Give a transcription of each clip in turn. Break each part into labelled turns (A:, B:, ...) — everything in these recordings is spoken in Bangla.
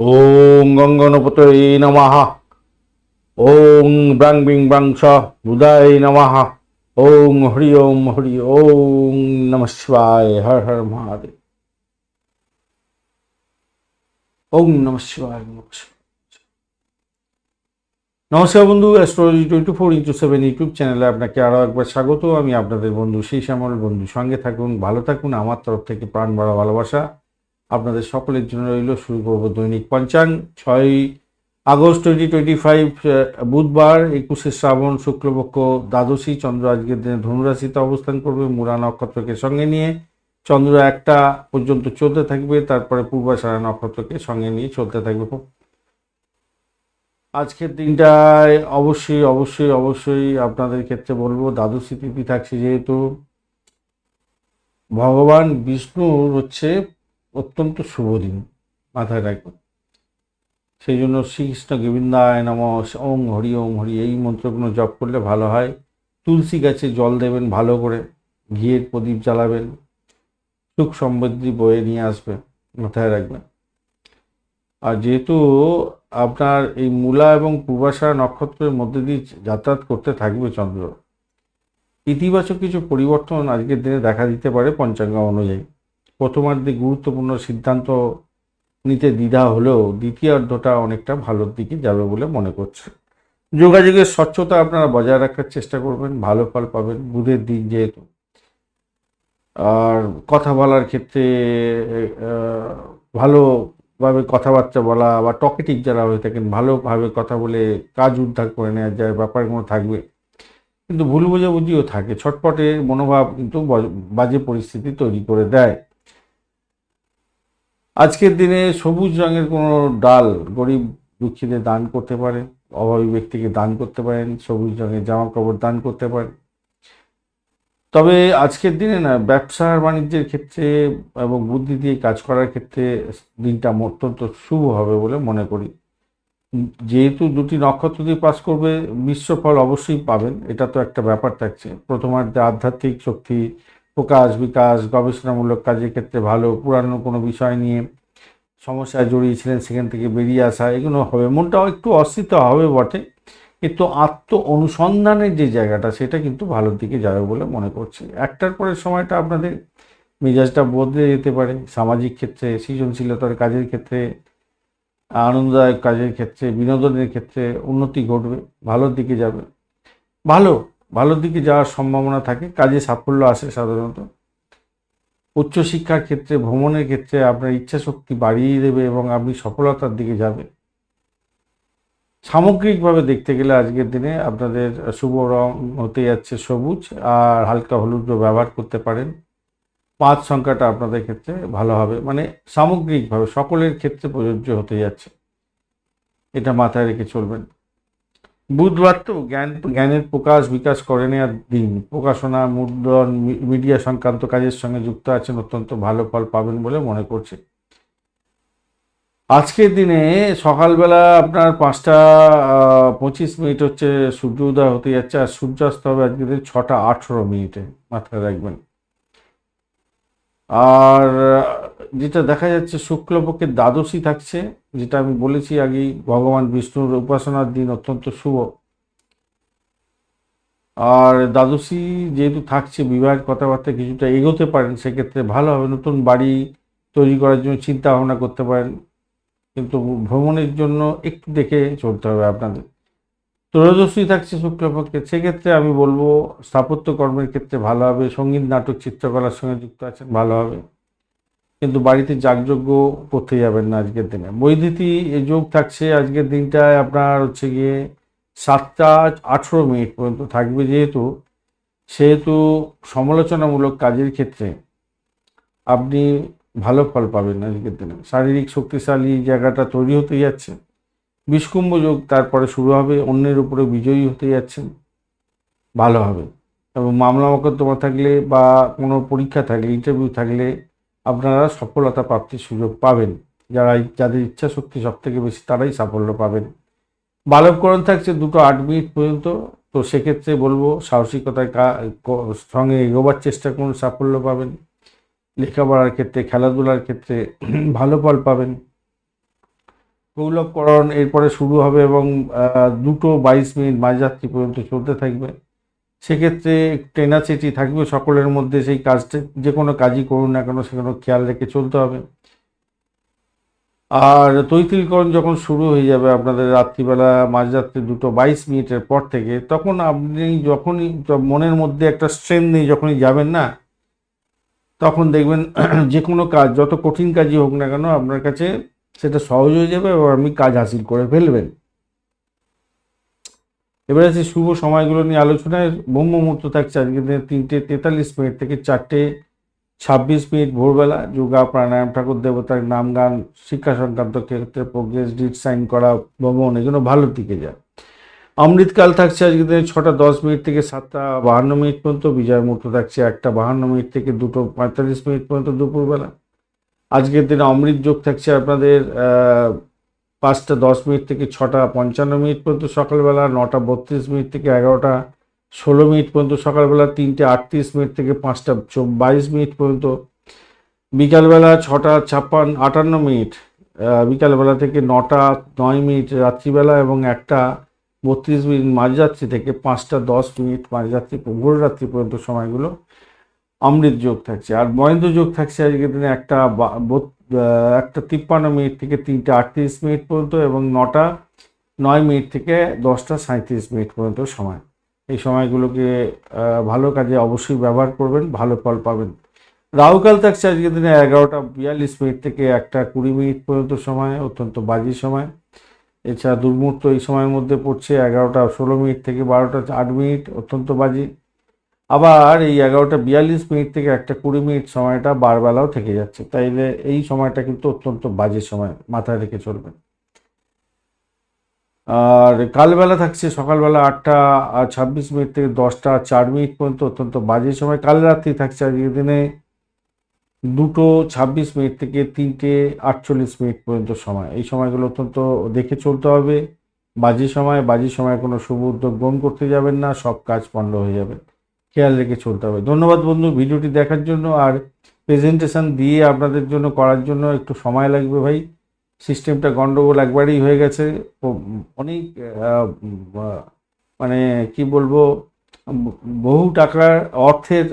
A: ওং গঙ্গনপতয়ে নমঃ ওং ব্রাং বিং ব্রাং স নমঃ ওং হরি ওম হরি ওং নম শিবায় হর হর মহাদেব ওং নম শিবায়। নমস্কার বন্ধু astrology twenty four into seven YouTube চ্যানেলে আপনাকে আরও একবার স্বাগত। আমি আপনাদের বন্ধু সেই শ্যামল। বন্ধু সঙ্গে থাকুন, ভালো থাকুন, আমার তরফ থেকে প্রাণ ভরা ভালোবাসা। আপনাদের সকলের জন্য রইল শুরু করব দৈনিক পঞ্চাঙ্গ। ছয় আগস্ট টোয়েন্টি টোয়েন্টি ফাইভ বুধবার, একুশে শ্রাবণ, শুক্লপক্ষ, দ্বাদশী, চন্দ্র আজকের দিনে ধনুরাশিতে অবস্থান করবে, মূলা নক্ষত্রকে সঙ্গে নিয়ে। চন্দ্র একটা পর্যন্ত চলতে থাকবে, তারপরে পূর্বাষাঢ়া নক্ষত্রকে সঙ্গে নিয়ে চলতে থাকবে। আজকের দিনটায় অবশ্যই অবশ্যই অবশ্যই আপনাদের ক্ষেত্রে বলব, দ্বাদশী তিথি থাকছে যেহেতু ভগবান বিষ্ণুর হচ্ছে অত্যন্ত শুভ দিন মাথায় রাখবেন। সেই জন্য শ্রীকৃষ্ণ গোবিন্দায় নম ওং হরি ওং হরি, এই মন্ত্রগুলো জপ করলে ভালো হয়। তুলসী গাছে জল দেবেন ভালো করে, ঘিয়ের প্রদীপ জ্বালাবেন, সুখ সমৃদ্ধি বয়ে নিয়ে আসবে মাথায় রাখবেন। আর যেহেতু আপনার এই মূলা এবং পূর্বাশা নক্ষত্রের মধ্যে দিয়ে যাতায়াত করতে থাকবে চন্দ্র, ইতিবাচক কিছু পরিবর্তন আজকের দিনে দেখা দিতে পারে পঞ্চাঙ্গ অনুযায়ী। প্রথমার্ধে গুরুত্বপূর্ণ সিদ্ধান্ত নিতে দ্বিধা হলেও দ্বিতীয়ার্ধটা অনেকটা ভালোর দিকে যাবে বলে মনে করছে। যোগাযোগের স্বচ্ছতা আপনারা বজায় রাখার চেষ্টা করবেন, ভালো ফল পাবেন, বুধের দিন যেহেতু। আর কথা বলার ক্ষেত্রে ভালোভাবে কথাবার্তা বলা বা টকেটিভ যারা হয়ে থাকেন, ভালোভাবে কথা বলে কাজ উদ্ধার করে নেওয়া যায়, ব্যাপারগুলো থাকবে। কিন্তু ভুল বোঝাবুঝিও থাকে, ছটপটে মনোভাব কিন্তু বাজে পরিস্থিতি তৈরি করে দেয়। আজকের দিনে সবুজ রঙের কোনো ডাল গরিব দুঃখীদের দান করতে পারেন, অভাবী ব্যক্তিকে দান করতে পারেন, সবুজ রঙের জামা কাপড় দান করতে পারেন। তবে আজকের দিনে না, ব্যবসা বাণিজ্যের ক্ষেত্রে এবং বুদ্ধি দিয়ে কাজ করার ক্ষেত্রে দিনটা অত্যন্ত শুভ হবে বলে মনে করি। যেহেতু দুটি নক্ষত্র দিয়ে পাস করবে মিশ্র ফল অবশ্যই পাবেন, এটা তো একটা ব্যাপার থাকছে। প্রথমার্ধে আধ্যাত্মিক শক্তি প্রকাশ, বিকাশ, গবেষণামূলক কাজের ক্ষেত্রে ভালো, পুরানো কোনো বিষয় নিয়ে সমস্যায় জড়িয়েছিলেন, সেখান থেকে বেরিয়ে আসা, এগুলো হবে। মনটাও একটু অস্থিত হবে বটে, কিন্তু আত্ম অনুসন্ধানের যে জায়গাটা, সেটা কিন্তু ভালোর দিকে যাবে বলে মনে করছি। একটার পরের সময়টা আপনাদের মেজাজটা বদলে যেতে পারে। সামাজিক ক্ষেত্রে, সৃজনশীলতার কাজের ক্ষেত্রে, আনন্দদায়ক কাজের ক্ষেত্রে, বিনোদনের ক্ষেত্রে উন্নতি ঘটবে, ভালোর দিকে যাবে। ভালো ভালোর দিকে যাওয়ার সম্ভাবনা থাকে, কাজে সাফল্য আসে সাধারণত। উচ্চশিক্ষার ক্ষেত্রে, ভ্রমণের ক্ষেত্রে আপনার ইচ্ছা শক্তি বাড়িয়ে দেবে এবং আপনি সফলতার দিকে যাবে। সামগ্রিকভাবে দেখতে গেলে আজকের দিনে আপনাদের শুভ রং হতে যাচ্ছে সবুজ আর হালকা হলুদ ব্যবহার করতে পারেন। পাঁচ সংখ্যাটা আপনাদের ক্ষেত্রে ভালো হবে মানে সামগ্রিকভাবে সকলের ক্ষেত্রে প্রযোজ্য হতে যাচ্ছে। এটা মাথায় রেখে চলবেন। বুধবার তো জ্ঞান, জ্ঞানের প্রকাশ, বিকাশ করে নেওয়ার দিন। প্রকাশনা, মুদ্রণ মিডিয়া সংক্রান্ত কাজের সঙ্গে যুক্ত আছেন, অত্যন্ত ভালো ফল পাবেন বলে মনে করছে। আজকের দিনে সকালবেলা আপনার পাঁচটা পঁচিশ মিনিট হচ্ছে সূর্য উদয় হতে যাচ্ছে, আর সূর্যাস্ত হবে আজকের দিন ছটা আঠেরো মিনিটে। মাথায় রাখবেন। আর, যেটা দেখা যাচ্ছে শুক্লপক্ষের দ্বাদশী থাকছে, যেটা আমি বলেছি আগেই, ভগবান বিষ্ণুর উপাসনার দিন অত্যন্ত শুভ। আর দ্বাদশী যেহেতু থাকছে, বিবাহের কথাবার্তা কিছুটা এগোতে পারেন, সেক্ষেত্রে ভালো হবে, নতুন বাড়ি তৈরি করার জন্য চিন্তা ভাবনা করতে পারেন। কিন্তু ভ্রমণের জন্য একটু দেখে চলতে হবে আপনাদের। ত্রয়োদশী থাকছে শুক্লপক্ষে সেক্ষেত্রে আমি বলব স্থাপত্য কর্মের ক্ষেত্রে ভালো হবে, সংগীত, নাটক, চিত্রকলার সঙ্গে যুক্ত আছেন, ভালো হবে। কিন্তু বাড়িতে যাগযজ্ঞ করতে যাবেন না আজকের দিনে। বৈদ্যুতি যোগ থাকছে, আজকের দিনটায় আপনার হচ্ছে গিয়ে সাতটা আঠেরো মিনিট পর্যন্ত থাকবে যেহেতু, সেহেতু সমালোচনামূলক কাজের ক্ষেত্রে আপনি ভালো ফল পাবেন আজকের দিনে। শারীরিক শক্তিশালী জায়গাটা তৈরি হতে যাচ্ছে। বিষকুম্ভ যোগ তারপরে শুরু হবে, অন্যের উপরে বিজয়ী হতে যাচ্ছেন। ভালো হবে। এবং মামলা মোকদ্দমা থাকলে বা কোনো পরীক্ষা থাকলে ইন্টারভিউ থাকলে আপনারা সফলতা প্রাপ্তির সুযোগ পাবেন। যারা যাদের ইচ্ছা শক্তি সব থেকে বেশি, তারাই সাফল্য পাবেন। বালবকরণ থাকছে দুটো আট মিনিট পর্যন্ত। তো সেক্ষেত্রে বলব, সাহসিকতায় সঙ্গে এগোবার চেষ্টা করুন, সাফল্য পাবেন। লেখাপড়ার ক্ষেত্রে, খেলাধুলার ক্ষেত্রে ভালো ফল পাবেন। কৌলভকরণ এরপরে শুরু হবে এবং দুটো বাইশ মিনিট মাঝরাত্রি পর্যন্ত চলতে থাকবে। সেক্ষেত্রে টেনাসিটি থাকবে সকলের মধ্যে, সেই কাজটা যে কোনো কাজই করুন না কেন সেখানে খেয়াল রেখে চলতে হবে। আর তৈতিলকরণ যখন শুরু হয়ে যাবে আপনাদের রাত্রিবেলা মাঝরাত্রি দুটো বাইশ মিনিটের পর থেকে, তখন আপনি যখনই মনের মধ্যে একটা স্ট্রেন নেই যখনই যাবেন না, তখন দেখবেন যে কোনো কাজ, যত কঠিন কাজই হোক না কেন, আপনার কাছে সেটা সহজ হয়ে যাবে এবং আপনি কাজ হাসিল করে ফেলবেন। এবার আছে শুভ সময়গুলো নিয়ে আলোচনায়। ব্রহ্ম মুহূর্ত থাকছে আজকে তিনটে তেতাল্লিশ মিনিট থেকে চারটে ছাব্বিশ মিনিট ভোরবেলা। যোগা, প্রাণায়াম, ঠাকুর দেবতার নাম গান, শিক্ষা সংক্রান্ত ক্ষেত্রে প্রোগ্রেস ডিট সাইন করা, ভ্রমণ, এগুলো ভালোর দিকে যায়। অমৃতকাল থাকছে আজকে দিনে ছটা দশ মিনিট থেকে সাতটা বাহান্ন মিনিট পর্যন্ত। বিজয় মুহূর্ত থাকছে একটা বাহান্ন মিনিট থেকে দুটো পঁয়তাল্লিশ মিনিট পর্যন্ত দুপুরবেলা। আজকের দিনে অমৃত যোগ থাকছে আপনাদের পাঁচটা দশ মিনিট থেকে ছটা পঞ্চান্ন মিনিট পর্যন্ত সকালবেলা, নটা বত্রিশ মিনিট থেকে এগারোটা ষোলো মিনিট পর্যন্ত সকালবেলা, তিনটে আটত্রিশ মিনিট থেকে পাঁচটা বাইশ মিনিট পর্যন্ত। বিকালবেলা ছটা ছাপ্পান্ন আটান্ন মিনিট বিকালবেলা থেকে নটা নয় মিনিট রাত্রিবেলা এবং একটা বত্রিশ মিনিট মাঝরাত্রি থেকে পাঁচটা দশ মিনিট মাঝরাত্রি ভোর রাত্রি পর্যন্ত সময়গুলো অমৃত যোগ থাকছে। আর মহেন্দ্র যোগ থাকছে আজকের দিনে একটা একটা তিপ্পান্ন মিনিট থেকে তিনটা আটত্রিশ মিনিট পর্যন্ত এবং নটা, নয় মিনিট থেকে দশটা সাঁত্রিশ মিনিট পর্যন্ত সময়। এই সময়গুলোকে ভালো কাজে অবশ্যই ব্যবহার করবেন, ভালো ফল পাবেন। রাহুকাল থাকছে আজকের দিনে এগারোটা বিয়াল্লিশ মিনিট থেকে একটা কুড়ি মিনিট পর্যন্ত সময়, অত্যন্ত বাজে সময়। এছাড়া দুর্মুহূর্ত এই সময়ের মধ্যে পড়ছে এগারোটা ষোলো মিনিট থেকে বারোটা আট মিনিট, অত্যন্ত বাজে। আবার এই এগারোটা বিয়াল্লিশ মিনিট থেকে একটা কুড়ি মিনিট সময়টা বারবেলাও থেকে যাচ্ছে। তাইলে এই সময়টা কিন্তু অত্যন্ত বাজে সময় মাথায় রেখে চলবেন আর কালবেলা থাকছে, সকালবেলা আটটা ছাব্বিশ মিনিট থেকে দশটা চার মিনিট পর্যন্ত অত্যন্ত বাজে সময়। কাল রাত্রি থাকছে আজকের দিনে দুটো ছাব্বিশ মিনিট থেকে তিনটে আটচল্লিশ মিনিট পর্যন্ত সময়। এই সময়গুলো অত্যন্ত দেখে চলতে হবে। বাজে সময় বাজে সময় কোনো শুভ উদ্যোগ গ্রহণ করতে যাবেন না, সব কাজ পণ্ড হয়ে যাবে। খেয়াল রেখে চলতে হবে। ধন্যবাদ বন্ধু, ভিডিওটি দেখার জন্য আর প্রেজেন্টেশন দিয়ে আপনাদের জন্য করার জন্য একটু সময় লাগবে ভাই। সিস্টেমটা গন্ডগোল একবারই হয়ে গেছে। অনেক মানে কি বলব, বহু টাকার অর্থের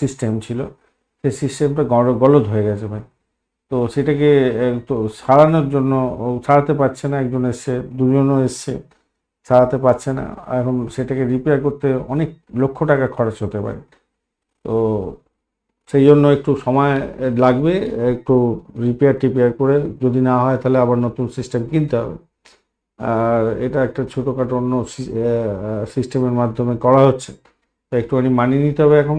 A: সিস্টেম ছিল। সেই সিস্টেমটা গলদ হয়ে গেছে ভাই। তো সেটাকে তো সারানোর জন্য সারাতে পারছে না। একজন এসছে, দুজনও এসছে। সারাতে পারছে না। এখন সেটাকে রিপেয়ার করতে অনেক লক্ষ টাকা খরচ হতে পারে। তো সেই জন্য একটু সময় লাগবে, একটু রিপেয়ার টিপেয়ার করে। যদি না হয় তাহলে আবার নতুন সিস্টেম কিনতে হবে। আর এটা একটা ছোটোখাটো অন্য সিস্টেমের মাধ্যমে করা হচ্ছে। তো একটুখানি মানিয়ে নিতে হবে এখন।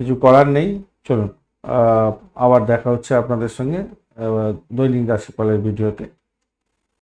A: কিছু করার নেই। চলুন আবার দেখা হচ্ছে আপনাদের সঙ্গে দৈনিক রাশিফলের ভিডিওতে।